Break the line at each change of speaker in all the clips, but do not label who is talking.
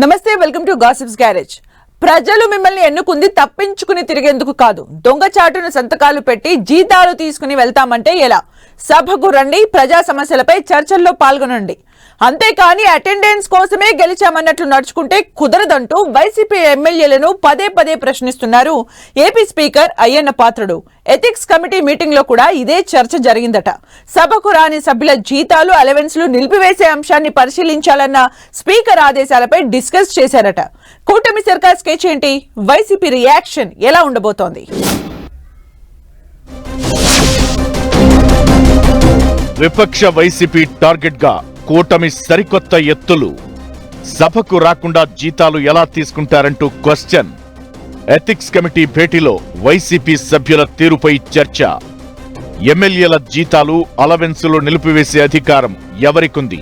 నమస్తే welcome to gossips garage. ప్రజలు మిమ్మల్ని ఎన్నుకుంది తప్పించుకుని తిరిగేందుకు కాదు. దొంగచాటును సంతకాలు పెట్టి జీతాలు తీసుకుని వెళ్తామంటే ఎలా? సభకు రండి ప్రజా సమస్యలపై చర్చల్లో పాల్గొనండి. అంతేకాని అటెండెన్స్ కోసమే గెలిచామన్నట్లు నడుచుకుంటే కుదరదంటూ వైసీపీ ఎమ్మెల్యేలను పదే పదే ప్రశ్నిస్తున్నారు. AP speaker Ayyanna Patrudu. Ethics committee మీటింగ్లో కూడా ఇదే చర్చ జరిగిందట. సభకు రాని సభ్యుల జీతాలు అలవెన్స్లు నిలిపివేసే అంశాన్ని పరిశీలించాలన్న స్పీకర్ ఆదేశాలపై డిస్కస్ చేశారట. కూటమి సర్కార్ స్కెచ్ ఏంటి? వైసీపీ రియాక్షన్ ఎలా ఉండబోతోంది?
విపక్ష వైసీపీ టార్గెట్గా కూటమి సరికొత్త ఎత్తులు. సభకు రాకుండా జీతాలు ఎలా తీసుకుంటారంటూ క్వశ్చన్. ఎథిక్స్ కమిటీ భేటీలో వైసీపీ సభ్యుల తీరుపై చర్చ. ఎమ్మెల్యేల జీతాలు అలవెన్సులు నిలిపివేసే అధికారం ఎవరికుంది?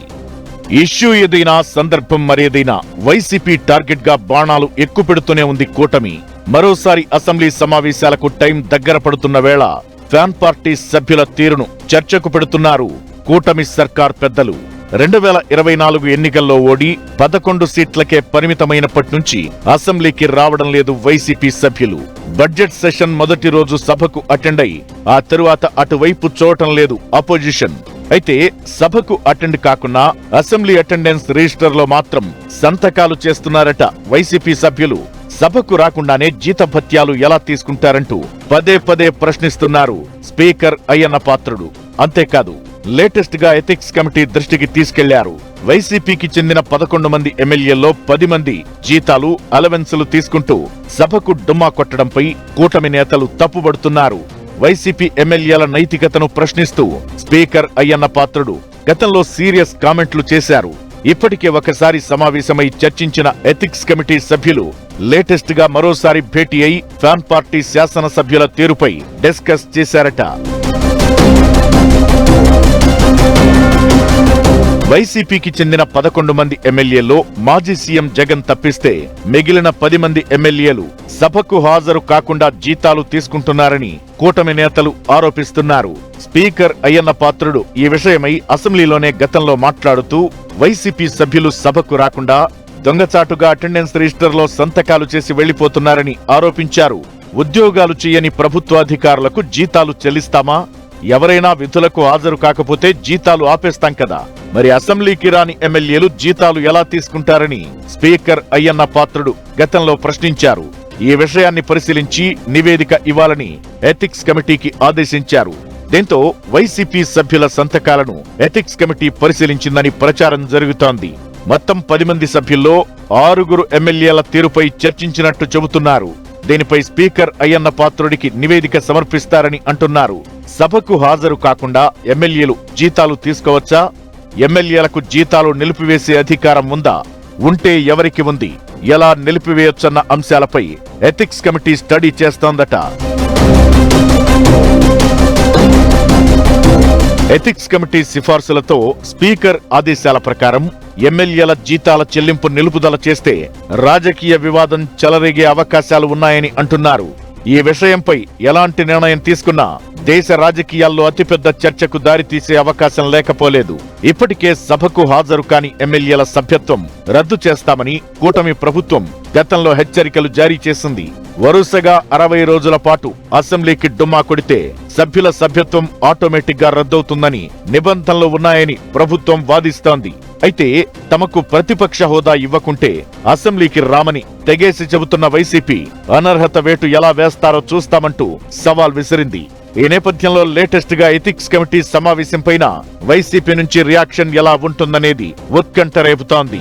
ఇష్యూ ఏదైనా సందర్భం మరేదైనా వైసీపీ టార్గెట్గా బాణాలు ఎక్కుపెడుతూనే ఉంది కూటమి. మరోసారి అసెంబ్లీ సమావేశాలకు టైం దగ్గర పడుతున్న వేళ ఫ్యాన్ పార్టీ సభ్యుల తీరును చర్చకు పెడుతున్నారు కూటమి సర్కార్ పెద్దలు. రెండు వేల ఇరవై నాలుగు ఎన్నికల్లో ఓడి పదకొండు సీట్లకే పరిమితమైనప్పటి నుంచి అసెంబ్లీకి రావడం లేదు వైసీపీ సభ్యులు. బడ్జెట్ సెషన్ మొదటి రోజు సభకు అటెండ్ అయి ఆ తరువాత అటువైపు చూడటం లేదు అపోజిషన్. అయితే సభకు అటెండ్ కాకుండా అసెంబ్లీ అటెండెన్స్ రిజిస్టర్లో మాత్రం సంతకాలు చేస్తున్నారట వైసీపీ సభ్యులు. సభకు రాకుండానే జీతభత్యాలు ఎలా తీసుకుంటారంటూ పదే పదే ప్రశ్నిస్తున్నారు స్పీకర్ అయ్యన్న పాత్రుడు. అంతేకాదు లేటెస్ట్గా ఎథిక్స్ కమిటీ దృష్టికి తీసుకెళ్ళారు. వైసీపీకి చెందిన పదకొండు మంది ఎమ్మెల్యేల్లో పది మంది జీతాలు అలవెన్సులు తీసుకుంటూ సభకు డుమ్మా కొట్టడంపై కూటమి నేతలు తప్పుబడుతున్నారు. వైసీపీ ఎమ్మెల్యేల నైతికతను ప్రశ్నిస్తూ స్పీకర్ అయ్యన్న పాత్రుడు గతంలో సీరియస్ కామెంట్లు చేశారు. ఇప్పటికే ఒకసారి సమావేశమై చర్చించిన ఎథిక్స్ కమిటీ సభ్యులు లేటెస్ట్గా మరోసారి భేటీ అయి ఫ్యాన్ పార్టీ శాసనసభ్యుల తీరుపై డిస్కస్ చేశారట. వైసీపీకి చెందిన పదకొండు మంది ఎమ్మెల్యేల్లో మాజీ సీఎం జగన్ తప్పిస్తే మిగిలిన పది మంది ఎమ్మెల్యేలు సభకు హాజరు కాకుండా జీతాలు తీసుకుంటున్నారని కూటమి నేతలు ఆరోపిస్తున్నారు. స్పీకర్ అయ్యన్న పాత్రుడు ఈ విషయమై అసెంబ్లీలోనే గతంలో మాట్లాడుతూ వైసీపీ సభ్యులు సభకు రాకుండా దొంగచాటుగా అటెండెన్స్ రిజిస్టర్లో సంతకాలు చేసి వెళ్ళిపోతున్నారని ఆరోపించారు. ఉద్యోగాలు చేయని ప్రభుత్వాధికారులకు జీతాలు చెల్లిస్తామా? ఎవరైనా విధులకు హాజరు కాకపోతే జీతాలు ఆపేస్తాం కదా. మరి అసెంబ్లీకి రాని ఎమ్మెల్యేలు జీతాలు ఎలా తీసుకుంటారని స్పీకర్ అయ్యన్న పాత్రుడు గతంలో ప్రశ్నించారు. ఈ విషయాన్ని పరిశీలించి నివేదిక ఇవ్వాలని ఎథిక్స్ కమిటీకి ఆదేశించారు. దీంతో వైసీపీ సభ్యుల సంతకాలను ఎథిక్స్ కమిటీ పరిశీలించిందని ప్రచారం జరుగుతోంది. మొత్తం పది మంది సభ్యుల్లో ఆరుగురు ఎమ్మెల్యేల తీరుపై చర్చించినట్టు చెబుతున్నారు. దీనిపై స్పీకర్ అయ్యన్న పాత్రుడికి నివేదిక సమర్పిస్తారని అంటున్నారు. సభకు హాజరు కాకుండా ఎమ్మెల్యేలు జీతాలు తీసుకోవచ్చా? ఎమ్మెల్యేలకు జీతాలు నిలిపివేసే అధికారం ఉందా? ఉంటే ఎవరికి ఉంది? ఎలా నిలిపివేయొచ్చన్న అంశాలపై ఎథిక్స్ కమిటీ స్టడీ చేస్తోందట. ఎథిక్స్ కమిటీ సిఫార్సులతో స్పీకర్ ఆదేశాల ప్రకారం ఎమ్మెల్యేల జీతాల చెల్లింపు నిలుపుదల చేస్తే రాజకీయ వివాదం చెలరేగే అవకాశాలు ఉన్నాయని అంటున్నారు. ఈ విషయంపై ఎలాంటి నిర్ణయం తీసుకున్నా దేశ రాజకీయాల్లో అతిపెద్ద చర్చకు దారితీసే అవకాశం లేకపోలేదు. ఇప్పటికే సభకు హాజరు కాని ఎమ్మెల్యేల సభ్యత్వం రద్దు చేస్తామని కూటమి ప్రభుత్వం గతంలో హెచ్చరికలు జారీ చేసింది. వరుసగా అరవై రోజుల పాటు అసెంబ్లీకి డుమ్మా కొడితే సభ్యుల సభ్యత్వం ఆటోమేటిక్గా రద్దవుతుందని నిబంధనలు ఉన్నాయని ప్రభుత్వం వాదిస్తోంది. అయితే తమకు ప్రతిపక్ష హోదా ఇవ్వకుంటే అసెంబ్లీకి రామని తెగేసి చెబుతున్న వైసీపీ అనర్హత వేటు ఎలా వేస్తారో చూస్తామంటూ సవాల్ విసిరింది. ఈ నేపథ్యంలో లేటెస్ట్గా ఎథిక్స్ కమిటీ సమావేశంపైన వైసీపీ నుంచి రియాక్షన్ ఎలా ఉంటుందనేది ఉత్కంఠ రేపుతోంది.